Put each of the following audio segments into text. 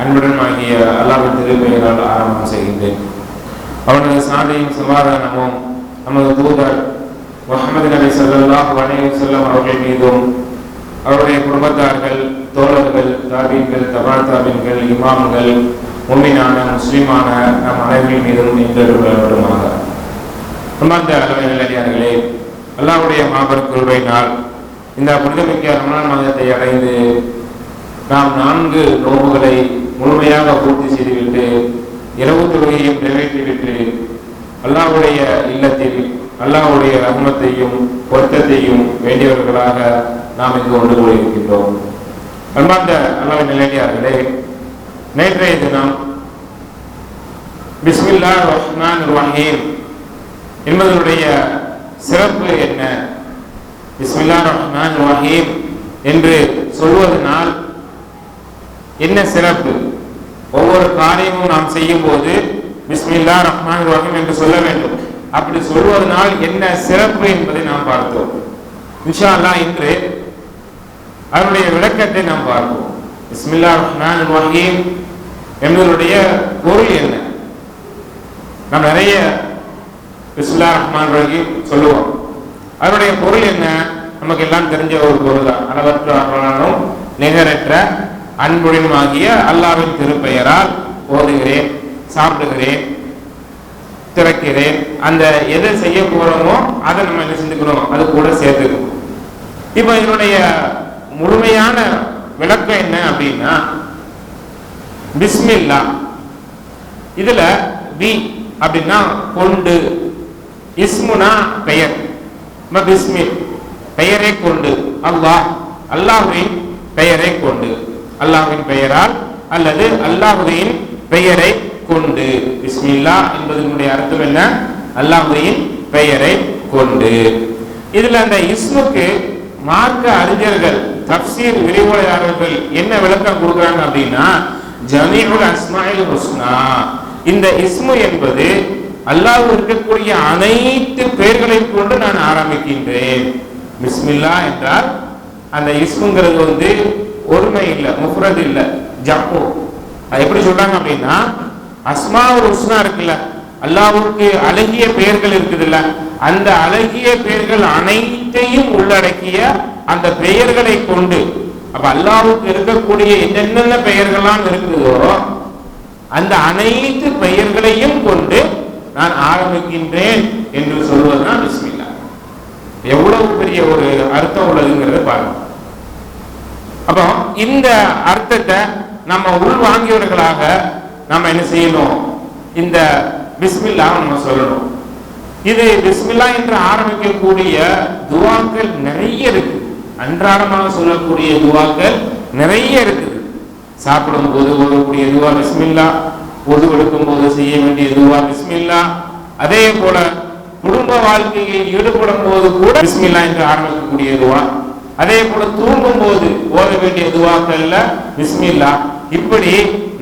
அன்புடன் ஆகிய அல்லாவின் திருப்பெயரால் ஆரம்பம் செய்கின்றேன். அவனது சாந்தையும் சமாதானமும் நமது தூதர் முகமது நபி ஸல்லல்லாஹு வணிகம் வஸல்லம் அவர்கள் மீதும் அவருடைய குடும்பத்தார்கள் தோழர்கள் தாபீன்கள் தபால் தாபீன்கள் இமாம்கள் உண்மையான முஸ்லீமான நம் அனைவரின் மீதும் நின்றவர்களுமாக அன்பார்ந்த அளவை நல்லடியார்களே அல்லாவுடைய மாபெரும் கிருபையினால் இந்த புனிதமிக்க ரமணான் மாதத்தை அடைந்து நாம் நான்கு நோம்புகளை முழுமையாக பூர்த்தி செய்துவிட்டு இரவு தொழுகையும் நிறைவேற்றிவிட்டு அல்லாவுடைய இல்லத்தில் அல்லாவுடைய ரகமத்தையும் பொருத்தத்தையும் வேண்டியவர்களாக நாம் இங்கு ஒன்று கூறியிருக்கின்றோம். அன்பார்ந்த அல்லாஹ் நிலையார்களே நேற்றைய தினம் பிஸ்மில்லா ரஹ்மான் ரஹீம் என்பதனுடைய சிறப்பு என்ன? பிஸ்மில்லா ரஹ்மான் ரஹீம் என்று சொல்வதனால் என்ன சிறப்பு? ஒவ்வொரு காரியமும் நாம் செய்யும் போது பிஸ்மில்லா ரஹ்மான் ரஹீம் என்று சொல்ல வேண்டும். அப்படி சொல்வதனால் என்ன சிறப்பு என்பதை நாம் பார்த்தோம் இன்ஷா இன்று அதனுடைய விளக்கத்தை நாம் பார்ப்போம். பிஸ்மில்லா ரஹ்மான் ரஹீம் என்பதனுடைய பொருள் என்ன? நாம் நிறைய பிஸ்மில்லா ரஹ்மான் ரஹீம் சொல்லுவோம். அதனுடைய பொருள் என்ன? நமக்கு எல்லாம் தெரிஞ்ச ஒரு பொருள் தான் அளவற்ற நிகரற்ற அன்புடனுமாகிய அல்லாவின் திருப்பெயரால் ஓதுகிறேன் சாப்பிடுகிறேன் திறக்கிறேன். அந்த எதை செய்ய போறோமோ அதை நம்ம என்ன செஞ்சுக்கிறோம் அது கூட சேர்த்துக்கணும். இப்போ இதனுடைய முழுமையான விளக்கம் என்ன அப்படின்னா பிஸ்மில்லா. இதுல பி அப்படின்னா கொண்டு. இஸ்முனா பெயர். பிஸ்மில் பெயரை கொண்டு. அல்லாஹ் அல்லாஹுவின் பெயரை கொண்டு. அல்லாஹ்வின் பெயரால் அல்லது அல்லாஹுதையின் பெயரை கொண்டு. பிஸ்மில்லா என்பதனுடைய அர்த்தம் என்ன? அல்லாஹுதையின் பெயரை கொண்டு. இதுல அந்த இஸ்முக்கு மார்க்க அறிஞர்கள் தப்சீர் விரிவுரையாளர்கள் என்ன விளக்கம் கொடுக்குறாங்க அப்படின்னா ஜமீல் அஸ்மாயில் ஹுஸ்னா இந்த இஸ்மு என்பது அல்லாஹ் இருக்கக்கூடிய அனைத்து பெயர்களையும் கொண்டு நான் ஆரம்பிக்கின்றேன். பிஸ்மில்லா என்றால் அந்த இஸ்முங்கிறது வந்து ஒருமை இல்லை முஃப்ரத் இல்லை ஜப்போ அது எப்படி சொல்றாங்க அப்படின்னா அஸ்மா ஒரு உஸ்னா இருக்குல்ல அல்லாவுக்கு அழகிய பெயர்கள் இருக்குதுல்ல அந்த அழகிய பெயர்கள் அனைத்தையும் உள்ளடக்கிய அந்த பெயர்களை கொண்டு அப்ப அல்லாவுக்கு இருக்கக்கூடிய என்னென்ன பெயர்கள்லாம் இருக்குதோ அந்த அனைத்து பெயர்களையும் கொண்டு நான் ஆரம்பிக்கின்றேன் என்று சொல்வதுதான் பிஸ்மில்லா எவ்வளவு பெரிய ஒரு அர்த்தம் உள்ளதுங்கிறத பாருங்க. அப்போ இந்த அர்த்தத்தை நம்ம உள் வாங்கியவர்களாக நம்ம என்ன செய்யணும்? இந்த பிஸ்மில்லா நம்ம சொல்லணும். இது பிஸ்மில்லா என்று ஆரம்பிக்கக்கூடிய துவாக்கள் நிறைய இருக்கு. அன்றாடமாக சொல்லக்கூடிய துவாக்கள் நிறைய இருக்குது சாப்பிடும் போது ஓதக்கூடிய துவா பிஸ்மில்லா பொது எடுக்கும் போது செய்ய வேண்டிய துவா பிஸ்மில்லா. அதே போல குடும்ப வாழ்க்கையில் ஈடுபடும் போது கூட பிஸ்மில்லா என்று ஆரம்பிக்கக்கூடிய துவா அதே போல தூங்கும் போது ஓத வேண்டிய துவாக்கள்ல பிஸ்மில்லா இப்படி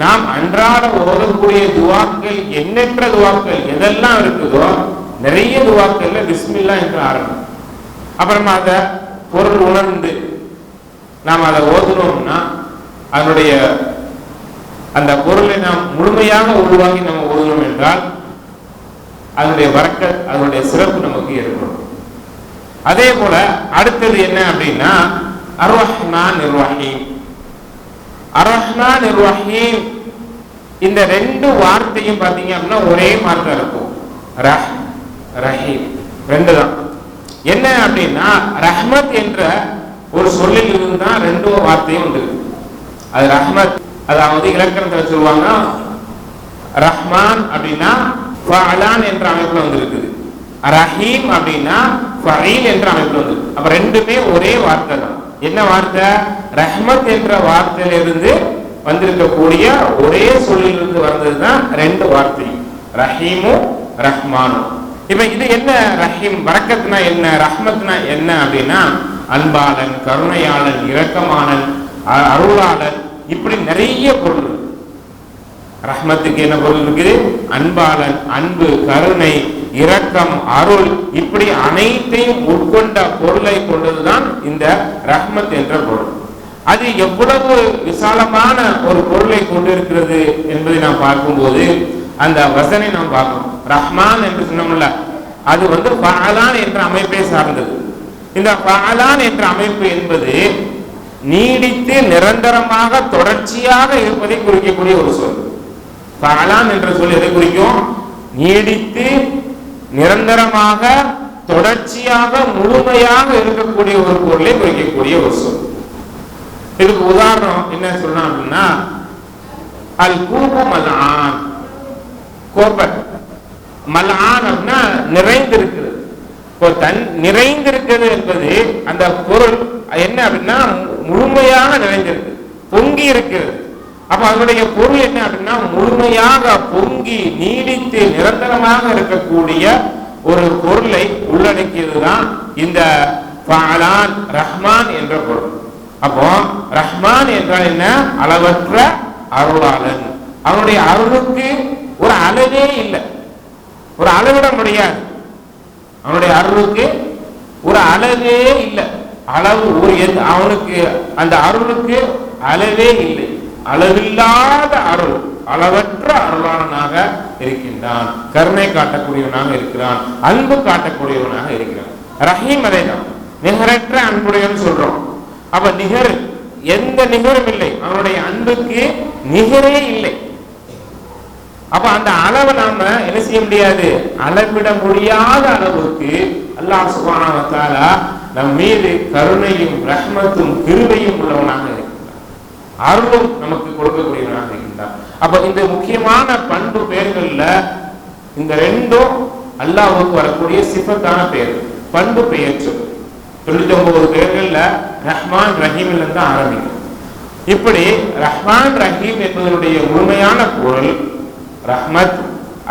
நாம் அன்றாட ஓதக்கூடிய துவாக்கள் எண்ணற்ற துவாக்கள் எதெல்லாம் இருக்குதோ நிறைய துவாக்கள்ல பிஸ்மில்லா என்று ஆரம்பம். அப்புறமா அதை பொருள் உணர்ந்து நாம் அதை ஓதுனோம்னா அதனுடைய அந்த பொருளை நாம் முழுமையாக உருவாக்கி நம்ம ஓதுனோம் என்றால் அதனுடைய வரக்க அதனுடைய சிறப்பு நமக்கு ஏற்படும். அதே போல அடுத்தது என்ன அப்படின்னா அர்வஹ்னா நிர்வாகிம் அர்வஹ்னா நிர்வாகிம் இந்த ரெண்டு வார்த்தையும் பார்த்தீங்க அப்படின்னா ஒரே மாற்றம் இருக்கும். ரஹ் ரஹீம். ரெண்டு தான் என்ன அப்படின்னா ரஹ்மத் என்ற ஒரு சொல்லில் இருந்து தான் ரெண்டு வார்த்தையும் உண்டு. அது ரஹ்மத் அதாவது இலக்கணத்தில் சொல்லுவாங்க ரஹ்மான் அப்படின்னா என்ற அமைப்புல வந்திருக்குது. ரஹீம் அப்படின்னா ஃபயில் என்ற அமைப்பில் வந்து அப்ப ரெண்டுமே ஒரே வார்த்தை தான். என்ன வார்த்தை? ரஹ்மத் என்ற வார்த்தையிலிருந்து வந்திருக்கக்கூடிய ஒரே சொல்லிலிருந்து வந்தது தான் ரெண்டு வார்த்தை. ரஹீமும் ரஹ்மானும் இப்ப இது என்ன ரஹீம்? வரக்கத்னா என்ன? ரஹ்மத்னா என்ன அப்படின்னா அன்பாளன் கருணையாளன் இரக்கமானன் அ- அருளாளன் இப்படி நிறைய பொருள். ரஹ்மத்துக்கு என்ன பொருள் இருக்குது? அன்பாளன் அன்பு கருணை இரக்கம் அருள் இப்படி அனைத்தையும் உட்கொண்ட பொருளை கொண்டதுதான் இந்த ரஹ்மத் என்ற பொருள். அது எவ்வளவு விசாலமான ஒரு பொருளை கொண்டிருக்கிறது என்பதை நாம் பார்க்கும்போது அந்த வசனை நாம் பார்க்கணும். ரஹ்மான் என்று சொன்னோம்ல அது வந்து பாலான் என்ற அமைப்பை சார்ந்தது. இந்த பாலான் என்ற அமைப்பு என்பது நீடித்து நிரந்தரமாக தொடர்ச்சியாக இருப்பதை குறிக்கக்கூடிய ஒரு சொல். பாலான் என்ற சொல் எதை குறிக்கும்? நீடித்து நிரந்தரமாக தொடர்ச்சியாக முழுமையாக இருக்கக்கூடிய ஒரு பொருளை குறிக்கக்கூடிய ஒரு சொல். இதுக்கு உதாரணம் என்ன சொல்லலாம் அப்படின்னா அல் கூபு. மல்ஆன் கோபர் மல்ஆன் அப்படின்னா நிறைந்திருக்கிறது. இப்போ தன் நிறைந்திருக்கிறது என்பது அந்த பொருள் என்ன அப்படின்னா முழுமையாக நிறைந்திருக்கு பொங்கி இருக்கிறது அப்ப அதனுடைய பொருள் என்ன அப்படின்னா முழுமையாக பொங்கி நீடித்து நிரந்தரமாக இருக்கக்கூடிய ஒரு பொருளை உள்ளடக்கியது தான் இந்த பாலான் ரஹ்மான் என்ற பொருள். அப்போ ரஹ்மான் என்றால் என்ன? அளவற்ற அருளாளன். அவனுடைய அருளுக்கு ஒரு அளவே இல்லை. ஒரு அளவிட முடியாது. அவனுடைய அருளுக்கு ஒரு அளவே இல்லை. அளவு ஒரு அவனுக்கு அந்த அருளுக்கு அளவே இல்லை. அளவில்லாத அருள் அளவற்ற அருளாளனாக இருக்கின்றான். கருணை காட்டக்கூடியவனாக இருக்கிறான். அன்பு காட்டக்கூடியவனாக இருக்கிறான். ரஹீம் அதைதான் நிகரற்ற அன்புடையன்னு சொல்றோம். அப்ப நிகர் எந்த நிகரும் இல்லை. அவனுடைய அன்புக்கு நிகரே இல்லை. அப்ப அந்த அளவை நாம என்ன செய்ய முடியாது? அளவிட முடியாத அளவுக்கு அல்லாஹ் சுப்ஹானஹு நம் மீது கருணையும் ரஹ்மத்தும் கிருவையும் உள்ளவனாக அருளும் நமக்கு கொடுக்கக்கூடியவனாக இருக்கின்றான். அப்ப இந்த முக்கியமான பண்பு பெயர்கள்ல இந்த ரெண்டும் அல்லாஹுக்கு வரக்கூடிய சிஃபத்தான பெயர் பண்பு பெயர் தொண்ணூத்தி ஒன்பது பெயர்கள்ல ரஹ்மான் ரஹீம்ல இருந்து தான் ஆரம்பிக்கும். இப்படி ரஹ்மான் ரஹீம் என்பதனுடைய முழுமையான பொருள் ரஹ்மத்.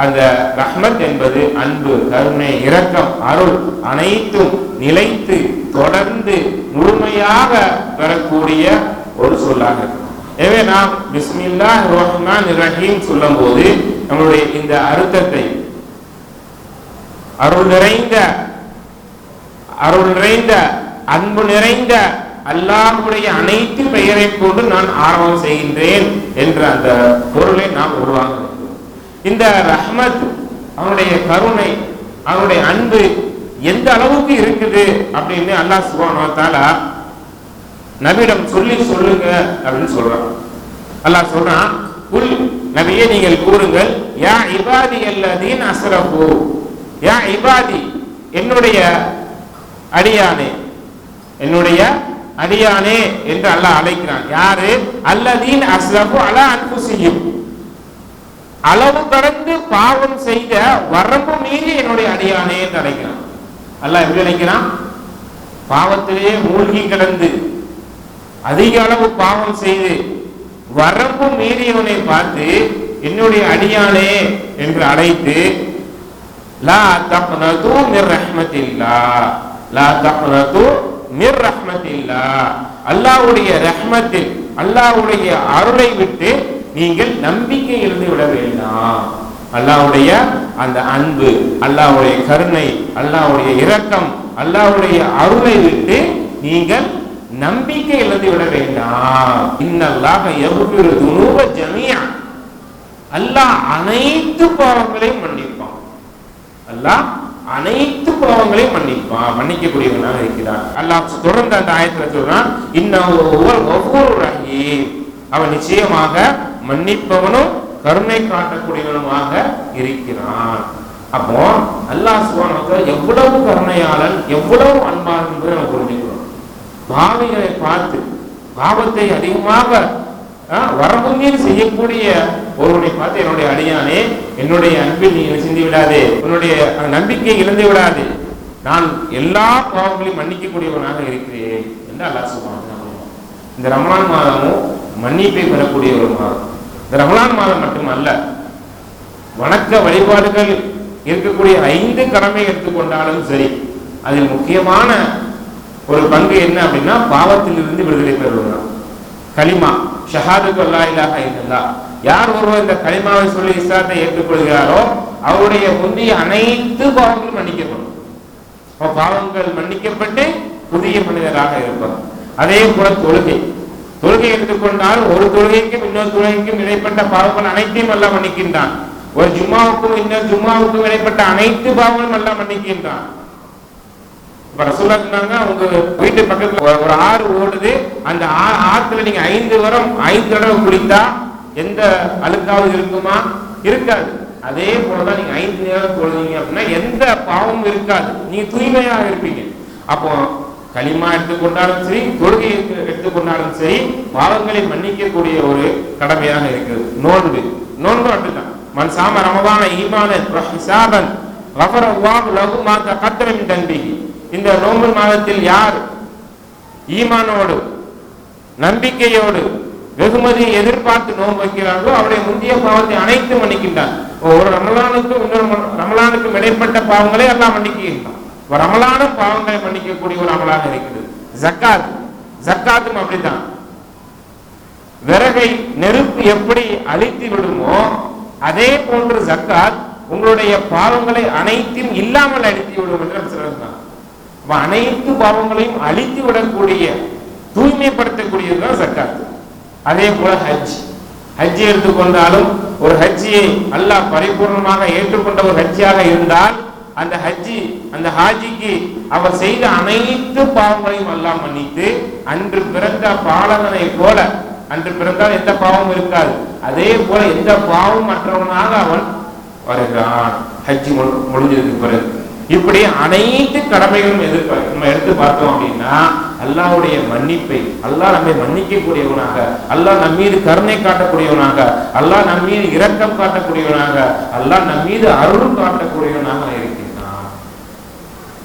அந்த ரஹ்மத் என்பது அன்பு கருணை இரக்கம் அருள் அனைத்தும் நிலைத்து தொடர்ந்து முழுமையாக பெறக்கூடிய ஒரு சொல்லாக. இருக்கும் எனவே நாம் பிஸ்மில்லா ரஹ்மான் ரஹீம் சொல்லும்போது நம்மளுடைய இந்த அர்த்தத்தை அருள் நிறைந்த அருள் நிறைந்த அன்பு நிறைந்த அல்லாஹுடைய அனைத்து பெயரை கொண்டு நான் ஆரம்பம் செய்கின்றேன் என்ற அந்த பொருளை நாம் உருவாங்க இந்த ரஹ்மத் அவனுடைய கருணை அவனுடைய அன்பு எந்த அளவுக்கு இருக்குது அப்படின்னு அல்லாஹ் சுபான் நபியிடம் சொல்லி சொல்லுங்க அப்படின்னு சொல்றான். அல்லாஹ் சொல்றான் குல் நபியே நீங்கள் கூறுங்கள் யா இபாதி அல்லதீன் அஸ்ரஃபு. யா இபாதி என்னுடைய அடியானே என்னுடைய அடியானே என்று அல்லாஹ் அழைக்கிறான். யாரு? அல்லதீன் அஸ்ரஃபு அலா அன்புசியும் அளவு கடந்து பாவம் செய்த வரம்பு மீறி என்னுடைய அடியானே என்று அழைக்கிறான். அல்லாஹ் எப்படி அழைக்கிறான்? பாவத்திலேயே மூழ்கி கிடந்து அதிக அளவு பாவம் செய்து வரப்பு மீறியவனை பார்த்து என்னுடைய அடியானே என்று அழைத்து லா தப்னது மிர் ரஹ்மத்தில்லா லா தப்னது மிர் ரஹ்மத்தில்லா அல்லாவுடைய ரஹ்மத்தில் அல்லாஹ்வுடைய அருளை விட்டு நீங்கள் நம்பிக்கை இருந்து விட வேண்டாம். அல்லாவுடைய அந்த அன்பு அல்லாஹ்வுடைய கருணை அல்லாவுடைய இரக்கம் அல்லாவுடைய அருளை விட்டு நீங்கள் நம்பிக்கை இழந்து விட வேண்டாம். இன்னல்லாக எவ்வளவு துணுவ ஜமியா. அல்லாஹ் அனைத்து பாவங்களையும் மன்னிப்பான். அல்லாஹ் அனைத்து பாவங்களையும் மன்னிப்பான். மன்னிக்கக்கூடியவனாக இருக்கிறான். அல்லாஹ் தொடர்ந்து அந்த ஆயத்துல சொல்றான் இன்னும் ரஹீம். அவன் நிச்சயமாக மன்னிப்பவனும் கருணை காட்டக்கூடியவனுமாக இருக்கிறான். அப்போ அல்லாஹ் சுபான எவ்வளவு கருணையாளன் எவ்வளவு அன்பான் என்பதை நம்ம புரிஞ்சுக்கிறோம் பாவிகளை பார்த்து பாவத்தை அதிகமாக வரம்புமீறி செய்யக்கூடிய ஒருவனை பார்த்து என்னுடைய அடியானே என்னுடைய அன்பில் நீ சிந்தி விடாதே உன்னுடைய நம்பிக்கை இழந்து விடாதே நான் எல்லா பாவங்களையும் மன்னிக்கக்கூடியவனாக இருக்கிறேன் என்று அல்லாஹ் சுபான இந்த ரமலான் மாதமும் மன்னிப்பை பெறக்கூடிய ஒரு மாதம். இந்த ரமலான் மாதம் மட்டுமல்ல வணக்க வழிபாடுகள் இருக்கக்கூடிய ஐந்து கடமை எடுத்துக்கொண்டாலும் சரி அதில் முக்கியமான ஒரு பங்கு என்ன அப்படின்னா பாவத்திலிருந்து விடுதலை பெறுவதுதான் களிமா. ஷஹாதுக்கு அல்லா இல்லாஹ இல்லல்லா. யார் ஒருவர் இந்த களிமாவை சொல்லி இஸ்லாத்தை ஏற்றுக்கொள்கிறாரோ அவருடைய முந்தைய அனைத்து பாவங்களும் மன்னிக்கப்படும். பாவங்கள் மன்னிக்கப்பட்டு புதிய மனிதராக இருப்பார் அதே போல தொழுகை. தொழுகை எடுத்துக்கொண்டால் ஒரு தொழுகைக்கும் இன்னொரு தொழுகைக்கும் இடைப்பட்ட பாவங்கள் அனைத்தையும் நல்லா மன்னிக்கின்றான். ஒரு ஜும்மாவுக்கும் இன்னொரு ஜும்மாவுக்கும் இடைப்பட்ட அனைத்து பாவங்களும் நல்லா மன்னிக்கின்றான். இப்போ ரசூல்லா சொன்னாங்க வீட்டு பக்கத்துல ஒரு ஆறு ஓடுது. அந்த ஆற்றுல நீங்க ஐந்து வரம் ஐந்து தடவை குளித்தா எந்த அழுக்காவது இருக்குமா? இருக்காது. அதே போலதான் நீங்க ஐந்து நேரம் தொழுதீங்க அப்படின்னா எந்த பாவமும் இருக்காது. நீங்க தூய்மையாக இருப்பீங்க. அப்போ களிமா எடுத்துக்கொண்டாலும் சரி தொழுகை எடுத்துக்கொண்டாலும் சரி பாவங்களை மன்னிக்கக்கூடிய ஒரு கடமையாக இருக்குது. நோன்பு. நோன்பு அப்படிதான் மண் சாம ரமவான ஈமான ரஹிசாபன் ரஃபர் அல்லாஹ் லகு மாத்த கத்திரம் தன்பிகி இந்த நோம்பு மாதத்தில் யார் ஈமானோடு நம்பிக்கையோடு வெகுமதியை எதிர்பார்த்து நோன்பு வைக்கிறார்களோ அவருடைய முந்தைய பாவத்தை அனைத்து மன்னிக்கின்றார். ஒரு ரமலானுக்கும் இன்னொரு ரமலானுக்கும் இடைப்பட்ட பாவங்களை எல்லாம் மன்னிக்கின்றான். ஒரு ரமலானும் பாவங்களை மன்னிக்கக்கூடிய ஒரு அமலாக இருக்கிறது. ஜக்காத் ஜக்காத்தும் அப்படித்தான். விறகை நெருப்பு எப்படி அழித்து விடுமோ அதே போன்று ஜக்காத் உங்களுடைய பாவங்களை அனைத்தையும் இல்லாமல் அழித்து விடும் என்று நம்ம அனைத்து பாவங்களையும் அழித்து விடக்கூடிய தூய்மைப்படுத்தக்கூடியதுதான் ஜக்காத் அதே போல ஹஜ். ஹஜ் எடுத்துக்கொண்டாலும் ஒரு ஹஜ்ஜியை அல்லாஹ் பரிபூர்ணமாக ஏற்றுக்கொண்ட ஒரு ஹஜ்ஜியாக இருந்தால் அந்த ஹஜ்ஜி அந்த ஹாஜிக்கு அவர் செய்த அனைத்து பாவங்களையும் எல்லாம் மன்னித்து அன்று பிறந்த பாலகனை போல அன்று பிறந்தால் எந்த பாவமும் இருக்காது. அதே போல எந்த பாவம் மற்றவனாக அவன் வருகிறான். ஹஜ்ஜி முழு- முடிஞ்சதுக்கு பிறகு. இப்படி அனைத்து கடமைகளும் எதிர்பார்க்க நம்ம எடுத்து பார்த்தோம் அப்படின்னா அல்லாஹ்வுடைய மன்னிப்பை அல்லாஹ் நம்மை மன்னிக்கக்கூடியவனாக அல்லாஹ் நம்மீது கருணை காட்டக்கூடியவனாக அல்லாஹ் நம்மீது இரக்கம் காட்டக்கூடியவனாக அல்லாஹ் நம்மீது அருள் காட்டக்கூடியவனாக இருக்கின்றான்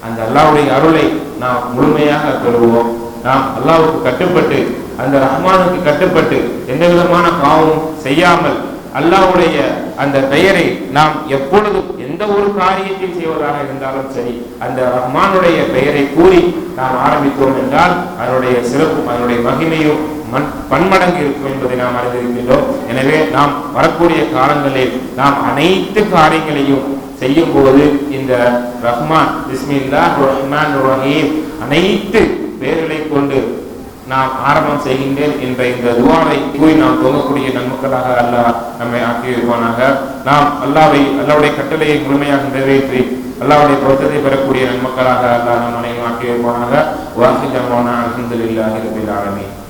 அந்த அல்லாவுடைய அருளை நாம் முழுமையாக பெறுவோம். நாம் அல்லாஹ்வுக்கு கட்டுப்பட்டு அந்த ரஹ்மானுக்கு கட்டுப்பட்டு எந்த விதமான பாவமும் செய்யாமல் அல்லாஹ்வுடைய அந்த பெயரை நாம் எப்பொழுதும் எந்த ஒரு காரியத்தை செய்வதாக இருந்தாலும் சரி அந்த ரஹ்மானுடைய பெயரை கூறி நாம் ஆரம்பித்தோம் என்றால் அதனுடைய சிறப்பும் அதனுடைய மகிமையும் மண் பன்மடங்கு இருக்கும் என்பதை நாம் அறிந்திருக்கின்றோம். எனவே நாம் வரக்கூடிய காலங்களில் நாம் அனைத்து காரியங்களையும் செய்யும் போது இந்த ரஹ்மான் பிஸ்மில்லா ரஹ்மான் ரஹீம் அனைத்து பெயர்களை கொண்டு நாம் ஆரம்பம் செய்கின்றேன் என்ற இந்த துவாவை கூறி நாம் தோங்கக்கூடிய நன்மக்களாக அல்லாஹ் நம்மை ஆக்கி நாம் அல்லாவை அல்லாவுடைய கட்டளையை முழுமையாக நிறைவேற்றி அல்லாவுடைய பொருத்தத்தை பெறக்கூடிய நன்மக்களாக அல்லாஹ் நம் அனைவரும் ஆக்கி வைப்பானாக வாசி ஜமானா அலமதுல்லாஹி ரபில் ஆலமீன்.